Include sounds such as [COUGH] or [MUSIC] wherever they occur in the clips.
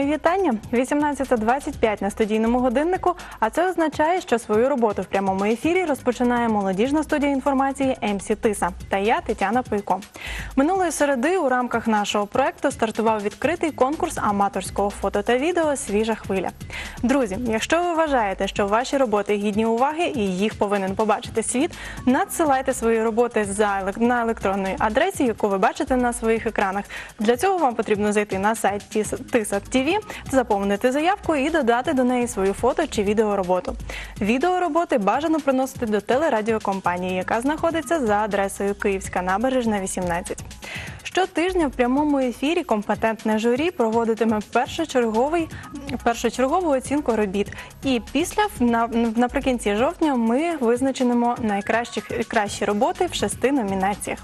Мої вітання 18.25 на студійному годиннику. А це означає, що свою роботу в прямому ефірі розпочинає молодіжна студія інформації МС Тиса та я Тетяна Пойко. Минулої середи у рамках нашого проекту стартував відкритий конкурс аматорського фото та відео Свіжа хвиля. Друзі, якщо ви вважаєте, що ваші роботи гідні уваги і їх повинен побачити світ, надсилайте свої роботи за на електронної адресі, яку ви бачите на своїх екранах. Для цього вам потрібно зайти на сайт Тиса Заповнити заявку і додати до неї свою фото чи відеороботу. Відеороботи бажано приносити до телерадіокомпанії, яка знаходиться за адресою Київська набережна 18. Щотижня в прямому ефірі компетентне журі проводитиме першочерговий першочергову оцінку робіт. І після наприкінці жовтня ми визначимо найкращі кращі роботи в шести номінаціях.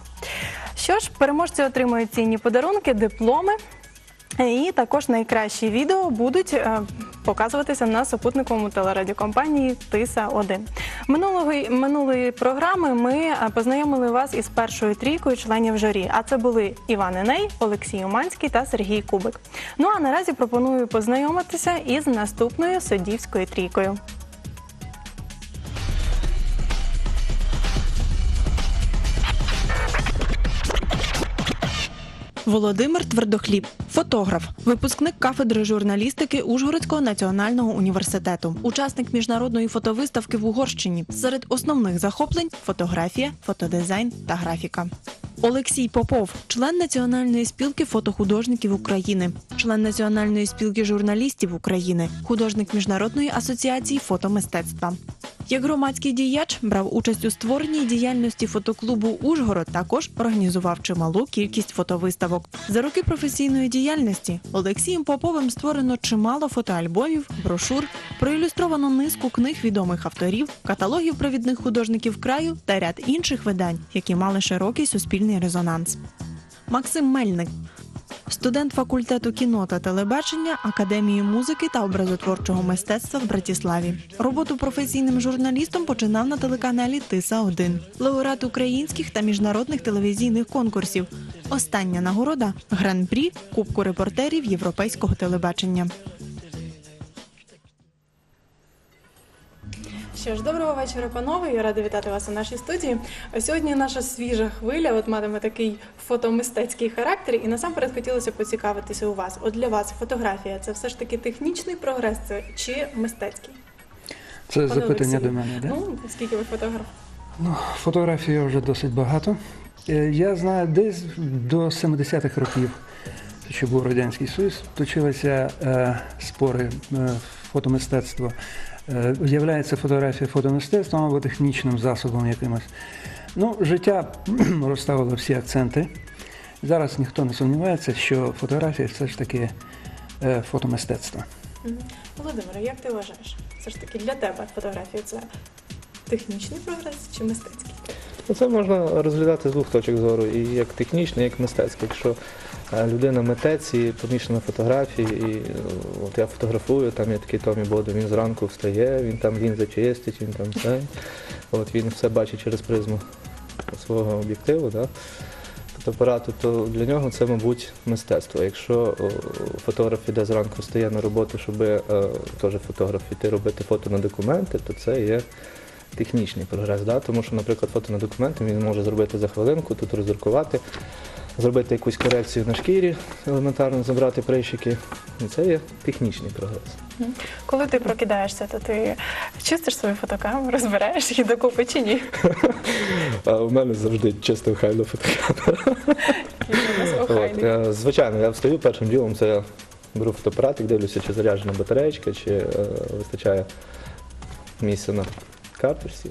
Що ж, переможці отримують цінні подарунки, дипломи. І також найкращі відео будуть е, показуватися на супутниковому телерадіокомпанії Тиса 1 Минулої минулої програми ми е, познайомили вас із першою трійкою членів журі. А це були Іван Еней, Олексій Уманський та Сергій Кубик. Ну а наразі пропоную познайомитися із наступною суддівською трійкою. Володимир Твердохліб, фотограф, випускник кафедри журналістики Ужгородського національного університету, учасник міжнародної фотовиставки в Угорщині. Серед основних захоплень фотографія, фотодизайн та графіка. Олексій Попов, член Національної спілки фотохудожників України, член Національної спілки журналістів України, художник Міжнародної асоціації фотомистецтва. Як громадський діяч брав участь у створенні діяльності фотоклубу Ужгород, також організував чималу кількість фотовиставок. За роки професійної діяльності Олексієм Поповим створено чимало фотоальбомів, брошур, проілюстровано низку книг відомих авторів, каталогів провідних художників краю та ряд інших видань, які мали широкий суспільний резонанс. Максим Мельник. Студент факультету кіно та телебачення Академії музики та образотворчого мистецтва в Братіславі. Роботу професійним журналістом починав на телеканалі Тиса 1 лауреат українських та міжнародних телевізійних конкурсів. Остання нагорода гран-прі Кубку репортерів європейського телебачення. Що ж, доброго вечора, панове. Я рада вітати вас у нашій студії. Сьогодні наша свіжа хвиля от матиме такий фотомистецький характер, і насамперед хотілося поцікавитися у вас. От для вас фотографія це все ж таки технічний прогрес це чи мистецький? Це Пане запитання Олексію, до мене, так? Ну, скільки ви фотограф? Ну, фотографій вже досить багато. Е, Я знаю, десь до 70-х років, ще був Радянський Союз, точилися е, спори е, фотомистецтво. Е, Являється фотографія фотомистецтвом або технічним засобом якимось. Ну, життя [CLEARS THROAT] розставило всі акценти. Зараз ніхто не сумнівається, що фотографія все ж таки е, фотомистецтво. Володимире, як ти вважаєш? Все ж таки для тебе фотографія це технічний прогрес чи мистецький? Ну, Це можна розглядати з двох точок зору, і як технічний, як мистецький. Якщо е, людина митець і помішана фотографії, і е, от я фотографую, там є такий Томі Бодо, він зранку встає, він там лінзи чистить, він там це. От він все бачить через призму свого об'єктиву, да? фотоапарату, то для нього це, мабуть, мистецтво. Якщо фотограф іде зранку, встає на роботу, щоб е, теж фотограф іти робити фото на документи, то це є технічний прогрес. Да? Тому що, наприклад, фото на документи він може зробити за хвилинку, тут роздрукувати, зробити якусь корекцію на шкірі, елементарно забрати прищики. І це є технічний прогрес. Коли ти прокидаєшся, то ти чистиш свою фотокамеру, збираєш її докупи чи ні? [LAUGHS] А у мене завжди чисто хайно фотокамера. От, е, звичайно, я встаю першим ділом, це я беру фотоапаратик, дивлюся, чи заряджена батареєчка, чи е, вистачає місця на карточці.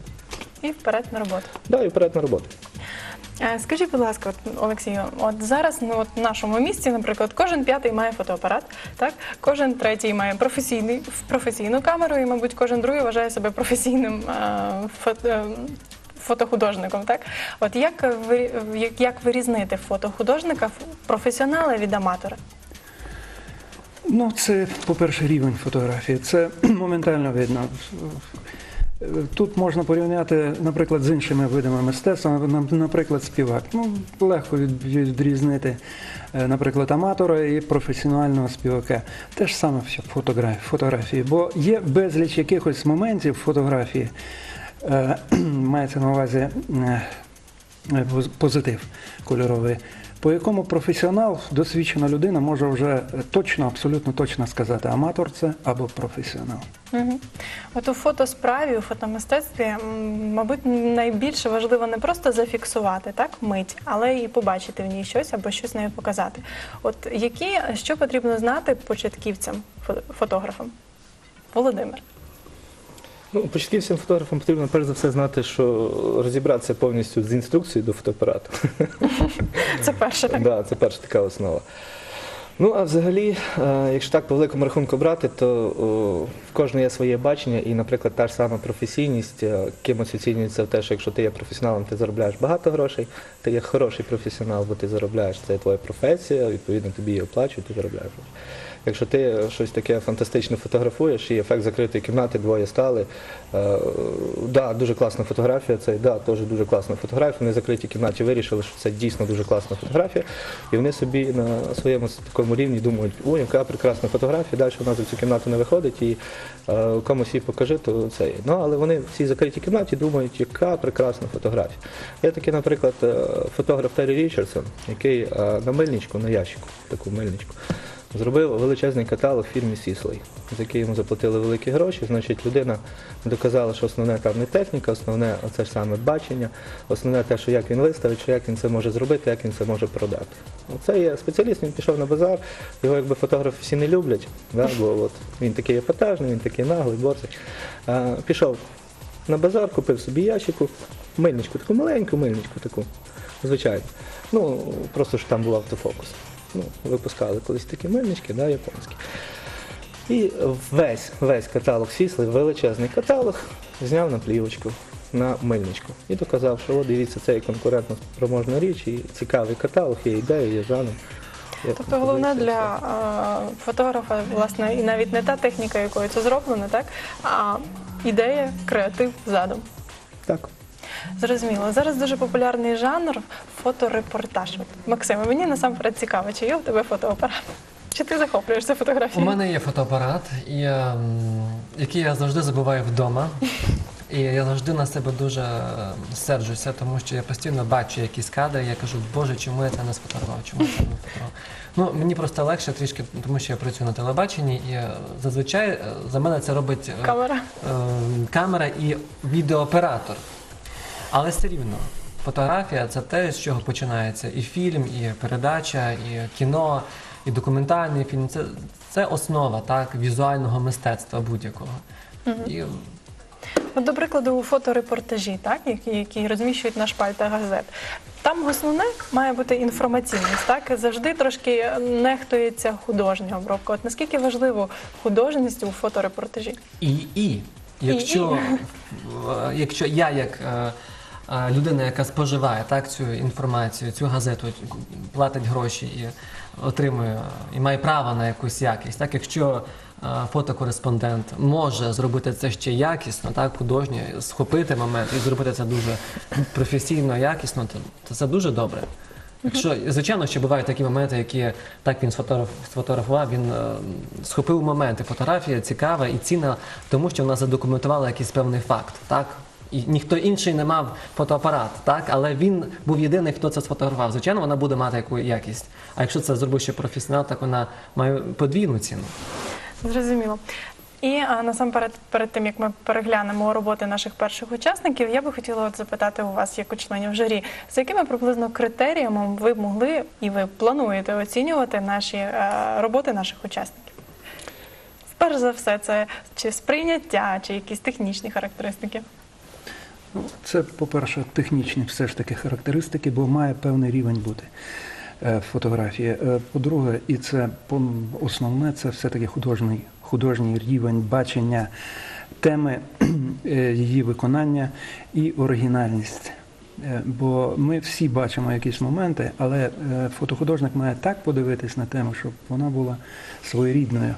І вперед на роботу. Да, і вперед на роботу. Е, Скажіть, будь ласка, от, Олексію, от зараз ну, от в нашому місті, наприклад, кожен п'ятий має фотоапарат, так? кожен третій має професійний, професійну камеру, і, мабуть, кожен другий вважає себе професійним е, фото, е, фотохудожником. Так? От як, ви, як, як вирізнити фотохудожника, професіонала від аматора? Ну, це, по-перше, рівень фотографії. Це [CLEARS THROAT] моментально видно. Тут можна порівняти, наприклад, з іншими видами мистецтва, наприклад, співак. Ну, легко відрізнити, е, наприклад, аматора і професіонального співака. Те ж саме в фотографії, фотографії. Бо є безліч якихось моментів фотографії, е, [CLEARS THROAT] мається на увазі е, позитив кольоровий, по якому професіонал, досвідчена людина може вже е, точно, абсолютно точно сказати, аматор це або професіонал. Угу. От у фотосправі, у фотомистецтві, мабуть, найбільше важливо не просто зафіксувати так мить, але і побачити в ній щось або щось нею показати. От які що потрібно знати початківцям, фо- фотографам? Володимир. Ну, початківцям фотографам потрібно перш за все знати, що розібратися повністю з інструкцією до фотоапарату. [LAUGHS] Це перше так. Да, це перша така основа. Ну, а взагалі, е, якщо так по великому рахунку брати, то о, в кожного є своє бачення, і, наприклад, та ж сама професійність е, кимось оцінюється те, що якщо ти є професіоналом, ти заробляєш багато грошей, ти є хороший професіонал, бо ти заробляєш, це твоя професія, відповідно тобі її оплачують, ти заробляєш гроші. Якщо ти щось таке фантастичне фотографуєш, і ефект закритої кімнати, двоє стали. Е, да, дуже класна фотографія, це да, теж дуже класна фотографія. Вони в закритій кімнаті вирішили, що це дійсно дуже класна фотографія. І вони собі на своєму такому рівні думають, ой, яка прекрасна фотографія, далі вона за цю кімнату не виходить і е, комусь її покажи, то це. Ну, але вони в цій закритій кімнаті думають, яка прекрасна фотографія. Є такий, наприклад, е, фотограф Террі Річардсон, який е, на мильничку, на ящику, таку мильничку, зробив величезний каталог в фірмі Сіслей, за який йому заплатили великі гроші. Значить, людина доказала, що основне там не техніка, основне це ж саме бачення, основне те, що як він виставить, що як він це може зробити, як він це може продати. Це є спеціаліст, він пішов на базар, його якби фотографи всі не люблять, да, бо от він такий епатажний, він такий наглий, боций. А, пішов на базар, купив собі ящику, мильничку, таку маленьку мильничку таку, звичайно. Ну, просто що там був автофокус. Ну, випускали колись такі мильнички, да, японські. І весь, весь каталог Сісли, величезний каталог, зняв на плівочку, на мильничку. І доказав, що от дивіться, це є конкурентно спроможна річ, і цікавий каталог, є ідея, є жанр. є Тобто головне для е, фотографа, власне, і навіть не та техніка, якою це зроблено, так, а ідея, креатив, задум. Так. Зрозуміло. Зараз дуже популярний жанр фоторепортаж. От, Максиме, мені насамперед цікаво, чи є у тебе фотоапарат? Чи ти захоплюєшся У мене є фотоапарат, і, який я завжди забуваю вдома. І я завжди на себе дуже е, серджуся, тому що я постійно бачу якісь кадри, і я кажу, Боже, чому я це не сфотографував? Чому я це не фотографував? Ну, мені просто легше трішки, тому що я працюю на телебаченні, і е, зазвичай е, за мене це робить е, Камера. е, камера і відеооператор. Але все рівно, фотографія це те, з чого починається і фільм, і передача, і кіно, і документальний фільм. Це, це основа так, візуального мистецтва будь-якого. І От, до прикладу, у фоторепортажі, так, які, які розміщують на шпальтах газет. Там основне має бути інформаційність, так завжди трошки нехтується художня обробка. От наскільки важливо художність у фоторепортажі? І, і якщо, [LAUGHS] е, якщо я як е, людина, яка споживає так, цю інформацію, цю газету, платить гроші і отримує і має право на якусь якість, так якщо фотокореспондент може зробити це ще якісно, так художньо, схопити момент і зробити це дуже професійно, якісно, то, то це дуже добре. Якщо звичайно, ще бувають такі моменти, які так він сфотограф, сфотографував, він е, схопив моменти. Фотографія цікава і цінна, тому що вона задокументувала якийсь певний факт, так. Ніхто інший не мав фотоапарат, так, але він був єдиний, хто це сфотографував. Звичайно, вона буде мати яку якість. А якщо це зробив ще професіонал, так вона має подвійну ціну. Зрозуміло. І а, насамперед, перед тим як ми переглянемо роботи наших перших учасників, я би хотіла от запитати у вас, як у членів журі, за якими приблизно критеріями ви могли і ви плануєте оцінювати наші е, роботи наших учасників? Перш за все, це чи сприйняття, чи якісь технічні характеристики. Ну, Це, по-перше, технічні все ж таки характеристики, бо має певний рівень бути е, фотографії. Е, По-друге, і це основне, це все-таки художній, художній рівень бачення теми, [CLEARS THROAT] е, її виконання і оригінальність. Бо ми всі бачимо якісь моменти, але фотохудожник має так подивитись на тему, щоб вона була своєрідною.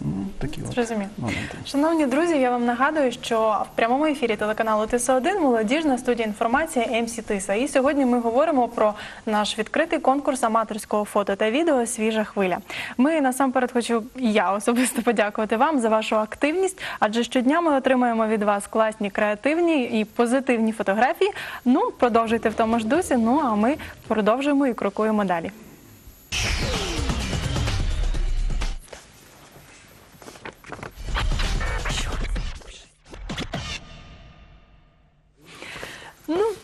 Ну, такі от моменти. Шановні друзі, я вам нагадую, що в прямому ефірі телеканалу Тиса 1 молодіжна студія інформації МС Тиса. І сьогодні ми говоримо про наш відкритий конкурс аматорського фото та відео Свіжа хвиля. Ми насамперед хочу і я особисто подякувати вам за вашу активність, адже щодня ми отримуємо від вас класні, креативні і позитивні фотографії. Ну, продовжуйте в тому ж дусі. Ну а ми продовжуємо і крокуємо далі.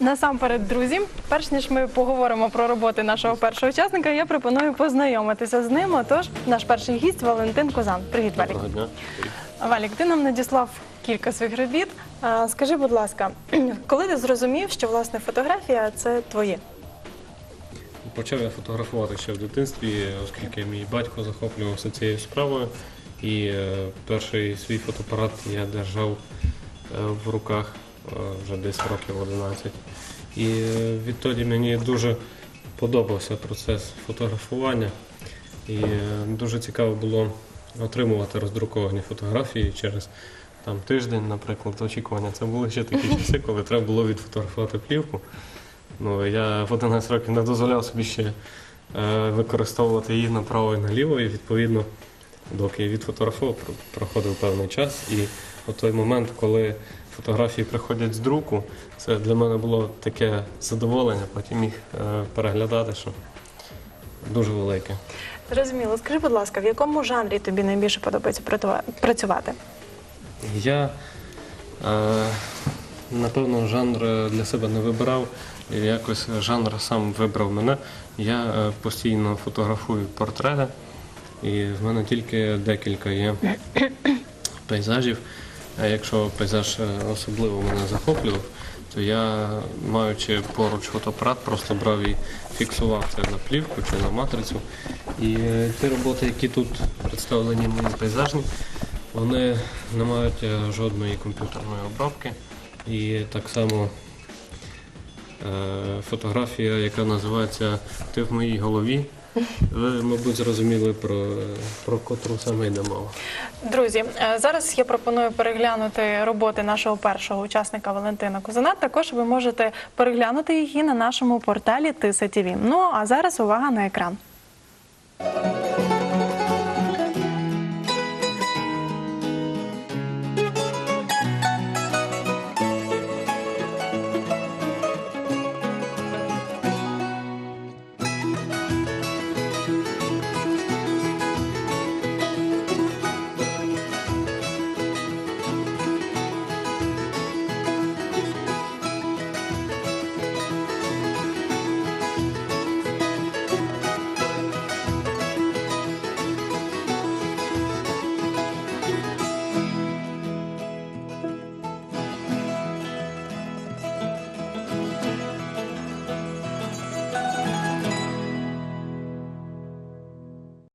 Насамперед, друзі, перш ніж ми поговоримо про роботи нашого першого учасника, я пропоную познайомитися з ним. Отож, наш перший гість Валентин Козан. Привіт, Валік. Доброго дня. Валік, ти нам надіслав кілька своїх робіт. А, Скажи, будь ласка, [CLEARS THROAT] коли ти зрозумів, що власне фотографія це твоє? Почав я фотографувати ще в дитинстві, оскільки мій батько захоплювався цією справою. І е, перший свій фотоапарат я держав е, в руках вже десь років 11. І е, відтоді мені дуже подобався процес фотографування. І е, дуже цікаво було отримувати роздруковані фотографії через там, тиждень, наприклад, очікування. Це були ще такі часи, коли треба було відфотографувати плівку. Ну, я в 11 років не дозволяв собі ще е, використовувати її направо і наліво, і відповідно, доки я відфотографував, проходив певний час. І от той момент, коли фотографії приходять з друку, це для мене було таке задоволення, потім їх е, переглядати, що дуже велике. Зрозуміло. Скажи, будь ласка, в якому жанрі тобі найбільше подобається працювати? Я е, напевно жанр для себе не вибирав. Якось жанр сам вибрав мене. Я е, постійно фотографую портрети, і в мене тільки декілька є пейзажів. А якщо пейзаж е, особливо мене захоплював, то я, маючи поруч фотоапарат, просто брав і фіксував це на плівку чи на матрицю. І е, ті роботи, які тут представлені мої пейзажні, вони не мають е, жодної комп'ютерної обробки. І так само фотографія, яка називається Ти в моїй голові. Ви, мабуть, зрозуміли про, про котру саме йде мова. Друзі, е, зараз я пропоную переглянути роботи нашого першого учасника Валентина Кузина. Також ви можете переглянути її на нашому порталі Тиса ТІВІ. Ну а зараз увага на екран.